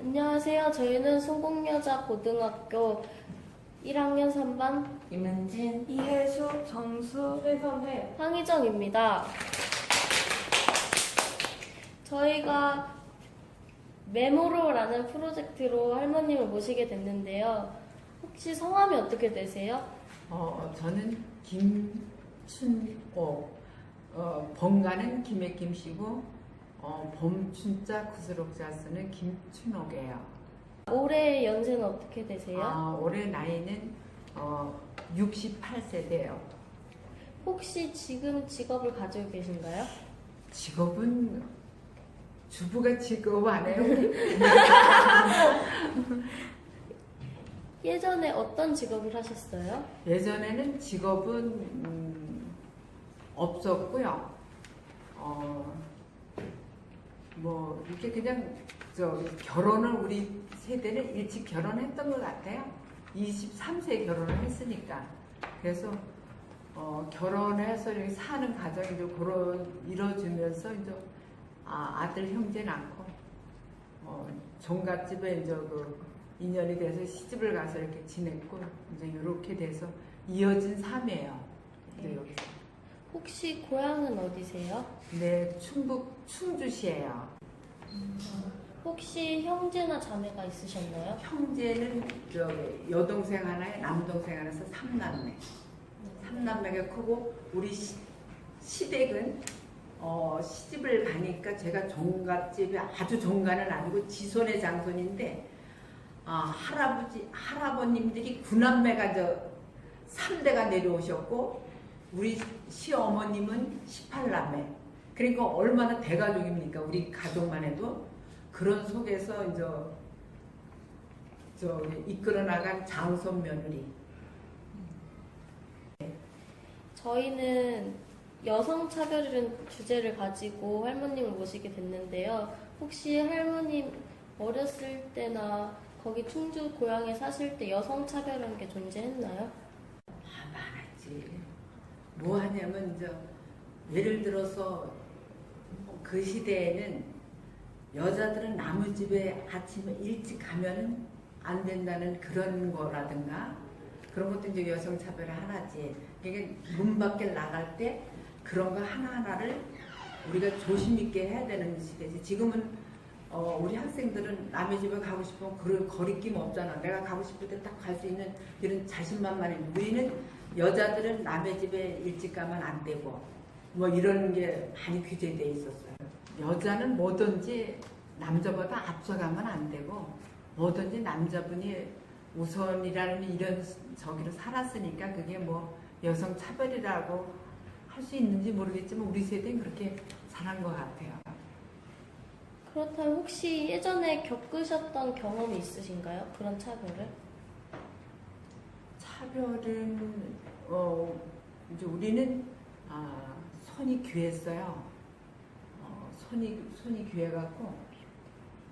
안녕하세요. 저희는 송곡여자 고등학교 1학년 3반 임은진, 이혜수, 정수, 최선혜. 황희정입니다. 저희가 메모로라는 프로젝트로 할머님을 모시게 됐는데요. 혹시 성함이 어떻게 되세요? 어, 저는 김춘옥, 어, 번가는 김혜김 씨고, 어, 범춘자 구스록자 쓰는 김춘옥이에요. 올해 연세는 어떻게 되세요? 아, 올해 나이는 어, 68세대예요. 혹시 지금 직업을 가지고 계신가요? 직업은 주부가 직업 안 해요. 예전에 어떤 직업을 하셨어요? 예전에는 직업은 음, 없었고요. 어, 뭐 이렇게 그냥 저 결혼을 우리 세대는 일찍 결혼했던 것 같아요. 23세에 결혼을 했으니까 그래서 어, 결혼해서 이렇게 사는 가정이 이제 그런 이뤄지면서 이제 아, 아들 형제 낳고 어, 종갓집에 이제 그 인연이 돼서 시집을 가서 이렇게 지냈고 이제 이렇게 돼서 이어진 삶이에요. 이제 네. 여기서. 혹시 고향은 어디세요? 네, 충북 충주시예요. 혹시 형제나 자매가 있으셨나요? 형제는 저 여동생 하나에 남동생 하나에서 삼남매. 삼남매가 크고 우리 시, 시댁은 어, 시집을 가니까 제가 종갓집이 아주 종가는 아니고 지손의 장손인데 아, 할아버지 할아버님들이 구남매가 저 3대가 내려오셨고 우리 시어머님은 18남매. 그러니까 얼마나 대가족입니까? 우리 가족만 해도 그런 속에서 이제 저 이끌어 나간 장손 며느리. 저희는 여성 차별이라는 주제를 가지고 할머님을 모시게 됐는데요. 혹시 할머님 어렸을 때나 거기 충주 고향에 사실 때 여성 차별이라는 게 존재했나요? 아, 많았지. 뭐 하냐면 이제 예를 들어서 그 시대에는 여자들은 나무집에 아침에 일찍 가면은 안 된다는 그런 거라든가 그런 것도 이제 여성 차별의 하나지. 이게 문 밖에 나갈 때 그런 거 하나하나를 우리가 조심 있게 해야 되는 시대지. 지금은 어, 우리 학생들은 남의 집에 가고 싶으면 그럴 거리낌 없잖아. 내가 가고 싶을 때 딱 갈 수 있는 이런 자신만만해. 우리는 여자들은 남의 집에 일찍 가면 안 되고 뭐 이런 게 많이 규제돼 있었어요. 여자는 뭐든지 남자보다 앞서가면 안 되고 뭐든지 남자분이 우선이라는 이런 저기로 살았으니까 그게 뭐 여성 차별이라고 할 수 있는지 모르겠지만 우리 세대는 그렇게 살한 것 같아요. 그렇다면 혹시 예전에 겪으셨던 경험이 있으신가요? 그런 차별을? 차별은 어 이제 우리는 아 손이 귀했어요. 어, 손이 손이 귀해갖고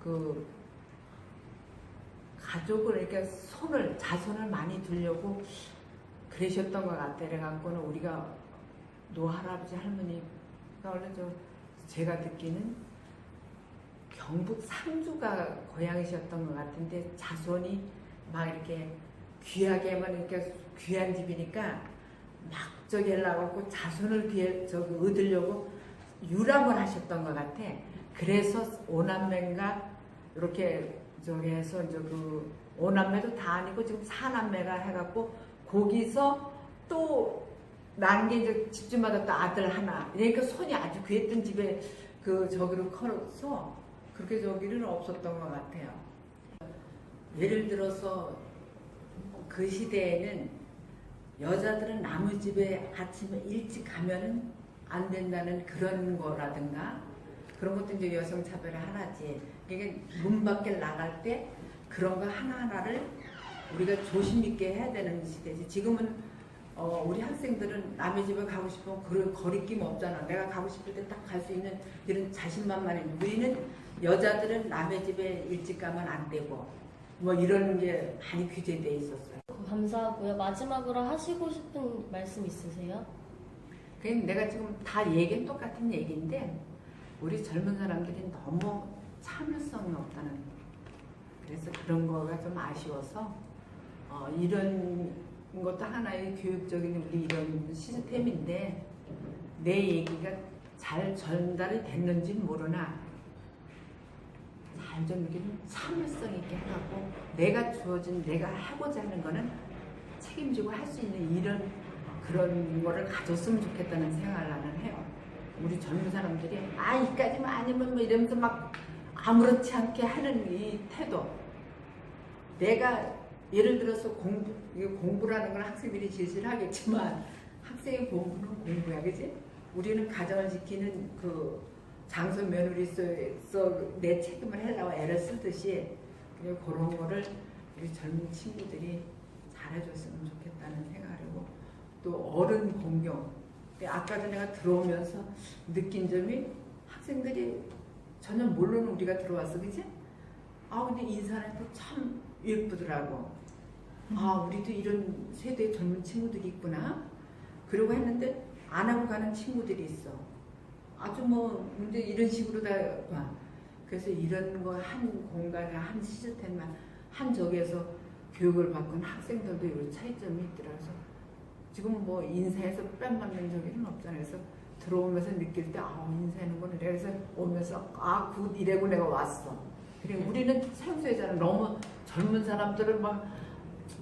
그 가족을 이렇게 손을 자손을 많이 두려고 그러셨던 것 같아. 그래갖고는 우리가 노할아버지 할머니가 원래 저 제가 듣기는 경북 상주가 고향이셨던 것 같은데 자손이 막 이렇게 귀하게만 이렇게 귀한 집이니까 막 저기 하려고 자손을 귀해 저기 얻으려고 유람을 하셨던 것 같아. 그래서 오남매인가 이렇게 저기 해서 이제 그 오남매도 다 아니고 지금 사남매가 해갖고 거기서 또 난 게 이제 집집마다 또 아들 하나. 그러니까 손이 아주 귀했던 집에 그 저기로 커서 그렇게 저기는 없었던 것 같아요. 예를 들어서 그 시대에는 여자들은 나무집에 아침에 일찍 가면은 안 된다는 그런 거라든가 그런 것도 이제 여성 차별의 하나지. 이게 문 밖에 나갈 때 그런 거 하나하나를 우리가 조심 있게 해야 되는 시대지. 지금은 어, 우리 학생들은 남의 집에 가고 싶으면 그럴 거리낌 없잖아. 내가 가고 싶을 때 딱 갈 수 있는 이런 자신만만해. 우리는 여자들은 남의 집에 일찍 가면 안 되고 뭐 이런 게 많이 규제돼 있었어요. 감사하고요. 마지막으로 하시고 싶은 말씀 있으세요? 그냥 내가 지금 다 얘기는 똑같은 얘기인데 우리 젊은 사람들이 너무 참을성이 없다는 그래서 그런 거가 좀 아쉬워서 어, 이런 것도 하나의 교육적인 우리 이런 시스템인데 내 얘기가 잘 전달이 됐는지는 모르나 이렇게 좀 참을성 있게 하고 내가 주어진 내가 하고자 하는 거는 책임지고 할 수 있는 이런 그런 거를 가졌으면 좋겠다는 생각을 나는 해요. 우리 젊은 사람들이 아 이까지만 아니면 뭐 이러면서 막 아무렇지 않게 하는 이 태도 내가 예를 들어서 공부 공부라는 건 학생들이 제시를 하겠지만 학생의 공부는 공부야 그지? 우리는 가정을 지키는 그 장소 며느리로서 내 책임을 하려고 애를 쓰듯이 그런 거를 우리 젊은 친구들이 잘해줬으면 좋겠다는 생각이고 또 어른 공경. 아까 전에 내가 들어오면서 느낀 점이 학생들이 전혀 모르는 우리가 들어왔어. 그지? 아 근데 인사하니까 참 예쁘더라고. 아 우리도 이런 세대의 젊은 친구들이 있구나. 그러고 했는데 안 하고 가는 친구들이 있어 아주 뭐 이제 이런 식으로 다 봐. 그래서 이런 거 한 공간에 한 시스템만 한 적에서 교육을 받고 학생들도 이런 차이점이 있더라서 지금 뭐 인사해서 뺨 맞는 적은 없잖아요. 그래서 들어오면서 느낄 때, 아, 인사하는구나. 그래서 오면서, 아, 굿, 이래고 내가 왔어. 그리고 우리는 생소해잖아. 너무 젊은 사람들은 막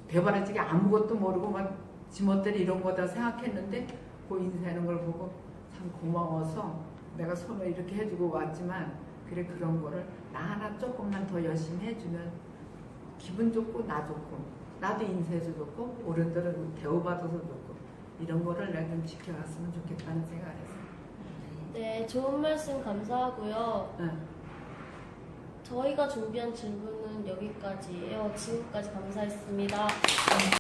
대바라지게 아무것도 모르고 막 지멋대로 이런 거다 생각했는데, 그 인사하는 걸 보고 참 고마워서 내가 손을 이렇게 해주고 왔지만, 그래, 그런 거를 나 하나 조금만 더 열심히 해주면 기분 좋고 나 좋고 나도 인사해서 좋고 어른들은 대우받아서 좋고 이런 거를 내가 좀 지켜갔으면 좋겠다는 생각을 했어요. 네, 좋은 말씀 감사하고요. 응. 저희가 준비한 질문은 여기까지예요. 지금까지 감사했습니다.